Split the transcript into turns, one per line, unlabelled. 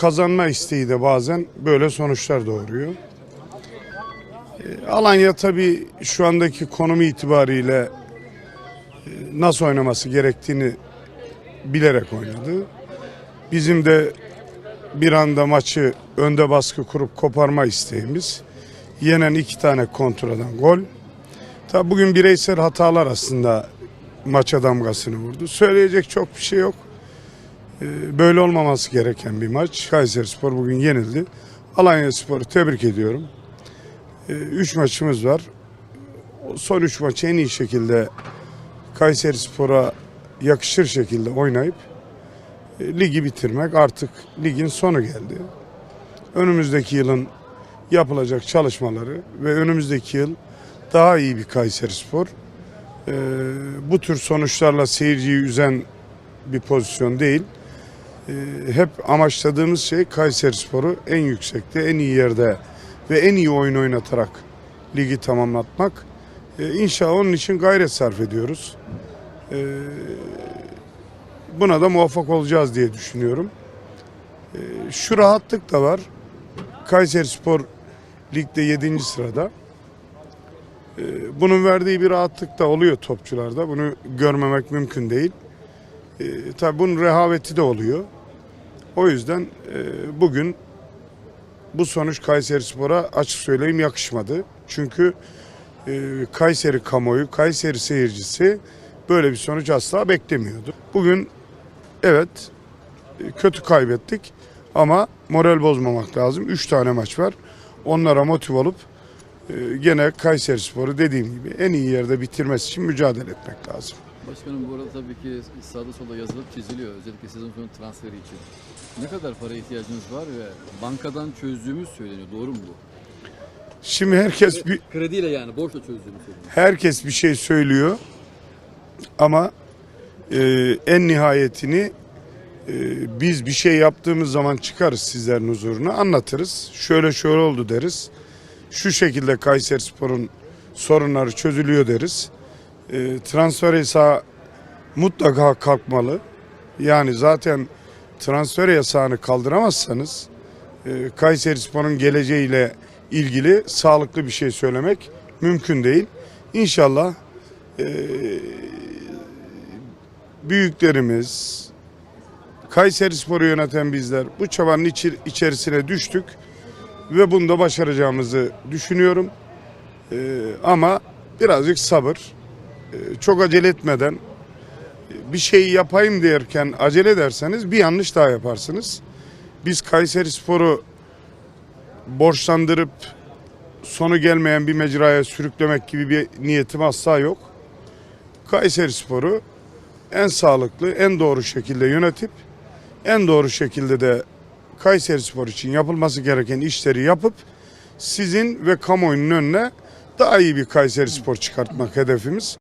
kazanma isteği de bazen böyle sonuçlar doğuruyor. E, Alanya tabii şu andaki konumu itibariyle e, nasıl oynaması gerektiğini bilerek oynadı. Bizim de bir anda maçı önde baskı kurup koparma isteğimiz. Yenen iki tane kontradan gol. Tabi bugün bireysel hatalar aslında maça damgasını vurdu. Söyleyecek çok bir şey yok. Ee, Böyle olmaması gereken bir maç. Kayseri Spor bugün yenildi. Alanya Spor'u tebrik ediyorum. Ee, Üç maçımız var. Son üç maçı en iyi şekilde Kayseri Spor'a yakışır şekilde oynayıp e, ligi bitirmek artık ligin sonu geldi. Önümüzdeki yılın yapılacak çalışmaları ve önümüzdeki yıl daha iyi bir Kayseri Spor. Ee, bu tür sonuçlarla seyirciyi üzen bir pozisyon değil. Ee, hep amaçladığımız şey Kayseri Spor'u en yüksekte, en iyi yerde ve en iyi oyun oynatarak ligi tamamlatmak. Ee, inşallah onun için gayret sarf ediyoruz. Ee, buna da muvaffak olacağız diye düşünüyorum. Şu rahatlık da var. Kayseri Spor ligde 7. sırada. Bunun verdiği bir rahatlık da oluyor topçularda. Bunu görmemek mümkün değil. Tabii bunun rehaveti de oluyor. O yüzden e, bugün bu sonuç Kayseri Spor'a açık söyleyeyim yakışmadı. Çünkü e, Kayseri kamuoyu, Kayseri seyircisi böyle bir sonuç asla beklemiyordu. Bugün evet e, kötü kaybettik ama moral bozmamak lazım. Üç tane maç var. Onlara motiv olup e, gene Kayseri Spor'u dediğim gibi en iyi yerde bitirmesi için mücadele etmek lazım.
Başkanım bu arada tabii ki sağda solda yazılıp çiziliyor. Özellikle sezon sonu transferi için. Ne kadar para ihtiyacınız var ve bankadan çözdüğümüz söyleniyor. Doğru mu bu?
Şimdi herkes bir
Krediyle yani borçla çözdüğümüz söyleniyor.
herkes bir şey söylüyor ama e, en nihayetini e, biz bir şey yaptığımız zaman çıkarız sizlerin huzuruna anlatırız. Şöyle şöyle oldu deriz. Şu şekilde Kayseri Spor'un sorunları çözülüyor deriz. E, transfer yasağı mutlaka kalkmalı. Yani zaten transfer yasağını kaldıramazsanız e, Kayseri Spor'un geleceğiyle ilgili sağlıklı bir şey söylemek mümkün değil. İnşallah e, büyüklerimiz, Kayseri Spor'u yöneten bizler bu çabanın içi- içerisine düştük ve bunu da başaracağımızı düşünüyorum. E, ama birazcık sabır, çok acele etmeden e, bir şeyi yapayım derken acele ederseniz bir yanlış daha yaparsınız. Biz Kayseri Spor'u borçlandırıp sonu gelmeyen bir mecraya sürüklemek gibi bir niyetim asla yok. Kayseri Spor'u en sağlıklı, en doğru şekilde yönetip en doğru şekilde de Kayseri Spor için yapılması gereken işleri yapıp sizin ve kamuoyunun önüne daha iyi bir Kayseri Spor çıkartmak hedefimiz.